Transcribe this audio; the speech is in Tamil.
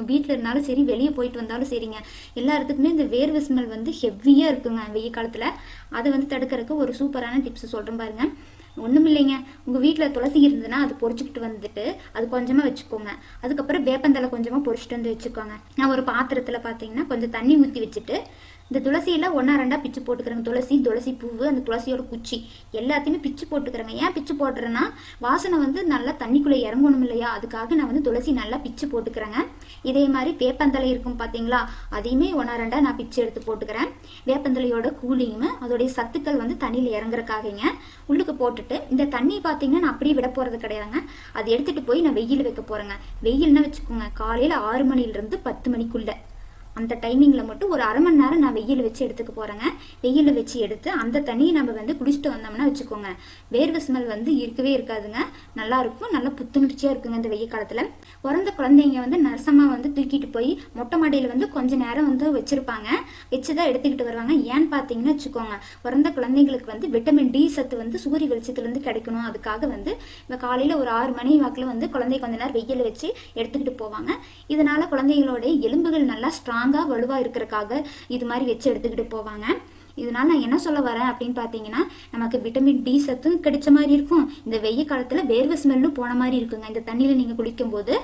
வீட்டில் இருந்தாலும் சரி வெளியே போயிட்டு வந்தாலும் சரிங்க. எல்லாத்துக்குமே இந்த வேர்வை ஸ்மெல் வந்து ஹெவியாக இருக்குங்க வெயில் காலத்தில். அதை வந்து தடுக்கிறதுக்கு ஒரு சூப்பரான டிப்ஸ் சொல்கிறேன் பாருங்க. ஒன்றும் இல்லைங்க. உங்கள் வீட்டில் துளசி இருந்ததுன்னா அது பொறிச்சிக்கிட்டு வந்துட்டு அது கொஞ்சமாக வச்சுக்கோங்க. அதுக்கப்புறம் வேப்பந்தலை கொஞ்சமாக பொறிச்சிட்டு வந்து வச்சுக்கோங்க. நான் ஒரு பாத்திரத்தில் பார்த்தீங்கன்னா கொஞ்சம் தண்ணி ஊற்றி வச்சுட்டு இந்த துளசியில் ஒன்றா ரெண்டாக பிச்சு போட்டுக்கிறேங்க. துளசி துளசி பூவு அந்த துளசியோட குச்சி. எல்லாத்தையுமே பிச்சு போட்டுக்கிறேங்க. ஏன் பிச்சு போட்டுறேன்னா வாசனை வந்து நல்லா தண்ணிக்குள்ளே இறங்கணும் இல்லையா? அதுக்காக நான் வந்து துளசி நல்லா பிச்சு போட்டுக்கிறேங்க. இதே மாதிரி வேப்பந்தலை இருக்கும் பார்த்தீங்களா அதையுமே ஒன்றா ரெண்டாக நான் பிச்சு எடுத்து போட்டுக்கிறேன். வேப்பந்தலையோட கூலியும் அதோடைய சத்துக்கள் வந்து தண்ணியில் இறங்குறக்காகங்க. உள்ளுக்கு போட்டுட்டு இந்த தண்ணி பார்த்தீங்கன்னா நான் அப்படியே விட போகிறது கிடையாதுங்க. அதை எடுத்துகிட்டு போய் நான் வெயில் வைக்க போகிறேங்க வெயில்னா வச்சுக்கோங்க காலையில் ஆறு மணிலேருந்து பத்து மணிக்குள்ளே. அந்த டைமிங்கில் மட்டும் ஒரு அரை மணி நேரம் நான் வெயில் வச்சு எடுத்துக்க போகிறேங்க வெயிலில் வச்சு எடுத்து அந்த தண்ணியை நம்ம வந்து குடிச்சிட்டு வந்தோம்னா வச்சுக்கோங்க. வேர்வை ஸ்மெல் வந்து இருக்கவே இருக்காதுங்க. நல்லாயிருக்கும் நல்லா புத்துணர்ச்சியாக இருக்குங்க இந்த வெயில் காலத்தில். பிறந்த குழந்தைங்க வந்து நரசமாக வந்து தூக்கிட்டு போய் மொட்டை மாடியில் வந்து கொஞ்ச நேரம் வந்து வச்சுருப்பாங்க. வச்சு தான் எடுத்துக்கிட்டு வருவாங்க. ஏன்னு பார்த்தீங்கன்னா வச்சுக்கோங்க. பிறந்த குழந்தைங்களுக்கு வந்து விட்டமின் டி சத்து வந்து சூரிய வெளிச்சத்துலேருந்து கிடைக்கணும். அதுக்காக வந்து இப்போ காலையில் ஒரு ஆறு மணி வாக்கில் வந்து குழந்தை கொஞ்ச நேரம் வெயிலில் வச்சு எடுத்துக்கிட்டு போவாங்க. இதனால் குழந்தைங்களோட எலும்புகள் நல்லா ஸ்ட்ராங் ஸ்ட்ராங்காக வலுவாக இருக்கிறக்காக இது மாதிரி வச்சு எடுத்துக்கிட்டு போவாங்க. இதனால நான் என்ன சொல்ல வரேன் அப்படின்னு பார்த்தீங்கன்னா நமக்கு விட்டமின் டி சத்தும் கிடைச்ச மாதிரி இருக்கும். இந்த வெய்ய காலத்தில் வேர்வை ஸ்மெல்லும் போன மாதிரி இருக்குங்க. இந்த தண்ணியில் நீங்கள் குளிக்கும்போது